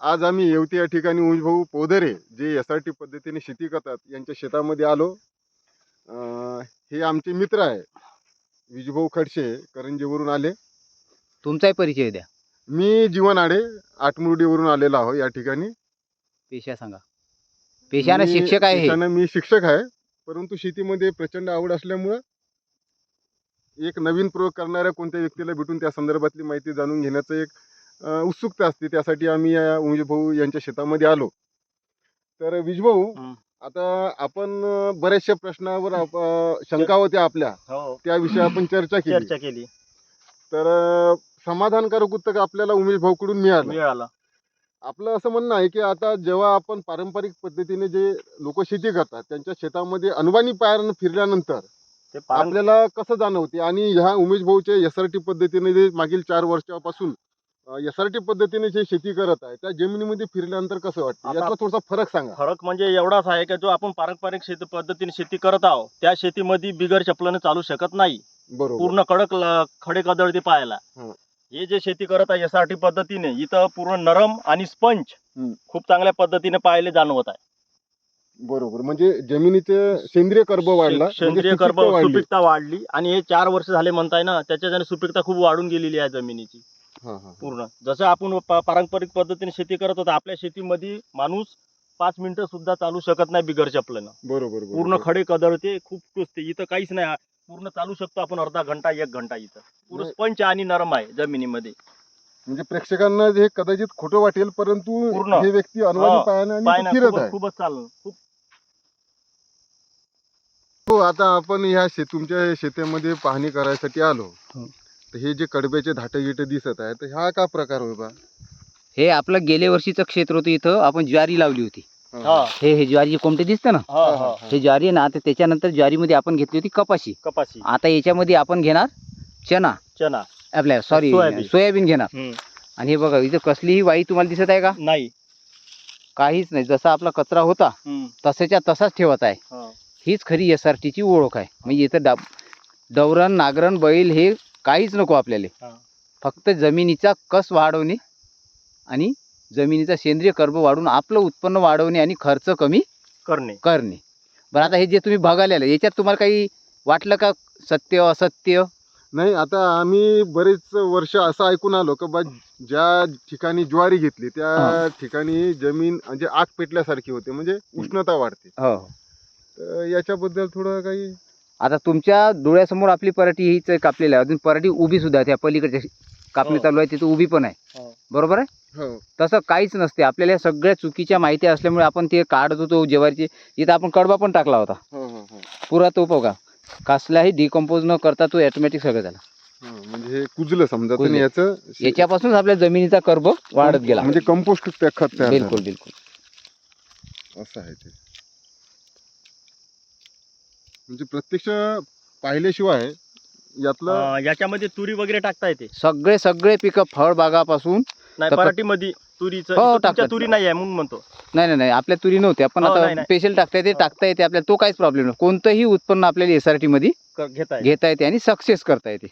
आज आम्ही येवती या ठिकाणी उमेश भाऊ पोदरे जे एस आर टी पद्धतीने शेती करतात यांच्या शेतामध्ये आलो. हे आमचे मित्र आहे विजूभाऊ खडसे करंजीवरून आले. तुमचाही परिचय द्या. मी जीवन आडे आटमुर्डीवरून आलेलो आहो या ठिकाणी. पेशा सांगा. पेशाने मी- शिक्षक आहे हे. पेशानं मी शिक्षक आहे. परंतु शेतीमध्ये प्रचंड आवड असल्यामुळं एक नवीन प्रयोग करणाऱ्या कोणत्या व्यक्तीला भेटून त्या संदर्भातली माहिती जाणून घेण्याचं एक उत्सुकता असते. त्यासाठी आम्ही या उमेश भाऊ यांच्या शेतामध्ये आलो. तर विजभाऊ. आता आपण बऱ्याचशा प्रश्नावर शंका होत्या आपल्या. हो. त्याविषयी आपण चर्चा केली. चर्चा केली. तर समाधानकारक उत्तर आपल्याला उमेश भाऊकडून मिळालं. मिळाला. आपलं असं म्हणणं आहे की आता जेव्हा आपण पारंपरिक पद्धतीने जे लोक शेती करतात त्यांच्या शेतामध्ये अनवाणी पायानं फिरल्यानंतर आपल्याला कसं जाणवते? आणि ह्या उमेश भाऊचे एस आर टी पद्धतीने जे मागील चार वर्षापासून एस आर टी पद्धतीने जे शेती करत आहे त्या जमिनीमध्ये फिरल्यानंतर कसं वाटतं आता- यातला थोडासा फरक सांगा फरक म्हणजे एवढाच आहे की जो आपण पारंपरिक शेती पद्धतीने शेती करत आहोत त्या शेतीमध्ये बिगर चपलाने चालू शकत नाही बरोबर पूर्ण कडक ल- खडे कदळते पाहायला हं. हे जे शेती करत आहे यासाठी पद्धतीने इथं पूर्ण नरम आणि स्पंज. खूप चांगल्या पद्धतीने पाहायला जाणवत आहे बरोबर म्हणजे जमिनीचे सेंद्रिय कर्ब वाढला म्हणजे सेंद्रिय कर्ब सुपीकता वाढली. सुपीकता वाढली आणि हे चार वर्ष झाले म्हणताय ना त्याच्याने सुपीकता खूप वाढून गेलेली आहे जमिनीची. पूर्ण. जसं आपण पा- पारंपरिक पद्धतीने शेती करत होतो आपल्या शेतीमध्ये माणूस पाच मिनिटं सुद्धा चालू शकत नाही बिगर चपलेनं. बरोबर पूर्ण. खडे कदळते खूप टोचते इथं काहीच नाही. पूर्ण चालू शकतो आपण अर्धा घंटा एक घंटा इथं. पूर्ण नाही. स्पंच आणि नरम आहे जमिनीमध्ये. म्हणजे प्रेक्षकांना हे कदाचित खोटं वाटेल परंतु पूर्ण. हे व्यक्ती अनवाणी हा, पायानं आणि पाय ना फिरत खूपच आहे. खूपच चाललं खूप. हो आता आपण ह्या शे तुमच्या शेतामध्ये पाहणी करायसाठी आलो. हो. तर हे जे कडब्याचे धाटे गिटे दिसत आहे तर हा का प्रकार होय बा हे आपलं गेल्या वर्षीचं क्षेत्र होतं इथं आपण ज्वारी लावली होती. हा. हे. हे ज्वारीचे कोणते दिसतं ना? हा हा हे. ज्वारी आहे ना आता त्याच्यानंतर ज्वारीमध्ये आपण घेतली होती कपाशी. कपाशी. आता याच्यामध्ये आपण घेणार चना. चना. आपल्या सॉरी सोयाबीन. सोयाबीन घेणार. हम्म. आणि हे बघा इथं कसलीही वाई तुम्हाला दिसत आहे का? नाही. काहीच नाही. जसा आपला कचरा होता हम्म. तसाच्या तसाच ठेवायचा आहे. हा. हीच खरी एस आर टीची ओळख आहे. म्हणजे इथं डा डवरण नागरण बैल हे काहीच नको आपल्याला. फक्त जमिनीचा कस वाढवणे आणि जमिनीचा सेंद्रिय कर्ब वाढवून आपलं उत्पन्न वाढवणे आणि खर्च कमी करणे. करणे. बरं आता हे जे तुम्ही बघायला आले याच्यात तुम्हाला काही वाटलं का? सत्य असत्य? नाही आता आम्ही बरेच वर्ष असं ऐकून आलो की बा ज्या ठिकाणी ज्वारी घेतली त्या हा. ठिकाणी जमीन म्हणजे आग पेटल्यासारखी होते म्हणजे उष्णता वाढते. हो. तर याच्याबद्दल थोडं काही आता तुमच्या डोळ्यासमोर आपली पराठी हीच कापलेली आहे. अजून पराठी उभी सुद्धा. त्या पलीकडच्या कापणी हो. चालू आहे तिथं उभी पण आहे. हो. बरोबर आहे? हो. तसं काहीच नसते. आपल्याला सगळ्या चुकीच्या माहिती असल्यामुळे आपण ते काढत होतो ज्वारीचे. इथं आपण कडबा पण टाकला होता. पुरा तो बघा कसलाही डिकम्पोज न करता तो ऑटोमॅटिक सगळं झाला. म्हणजे हे कुजलं समजा. याचं. याच्यापासून आपल्या जमिनीचा कर्ब वाढत गेला. म्हणजे कंपोस्ट खत. बिलकुल बिलकुल. असं आहे ते. म्हणजे प्रत्यक्ष पाहिल्याशिवाय यातलं अं, याच्यामध्ये तुरी वगैरे टाकता येते सगळे सगळे पिकं फळबागापासून नाही तर- पराठीमध्ये तुरीचं हो, इथं तुमच्या टाकतात. तुरी नाही आहे म्हणून म्हणतो नाही नाही नाही आपल्या तुरी नव्हत्या पण हो, आता नाही. स्पेशल टाकता येते. टाकता येते आपल्याला तो काहीच प्रॉब्लेम नाही कोणतंही उत्पन्न आपल्याला एस आर टी मध्ये क- घेता येते आणि सक्सेस करता येते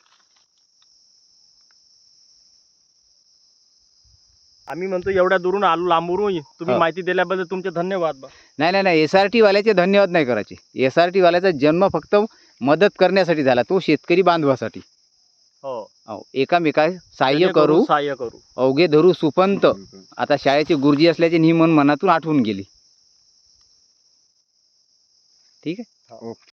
आम्ही म्हणतो एवढ्या दुरून आलो लांबून तुम्ही हो. माहिती दिल्याबद्दल तुमचे धन्यवाद बा. नाही नाही नाही एस आर टी वाल्याचे धन्यवाद नाही करायचे. एस आर टी वाल्याचा जन्म फक्त मदत करण्यासाठी झाला तो शेतकरी बांधवासाठी. हो. अहो, एकामेका सहाय्य करू सहाय्य करू. अवघे धरू सुपंत. आता शाळेचे गुरुजी असल्याचे ही मन मनातून आठवून गेली. ठीक आहे? ओके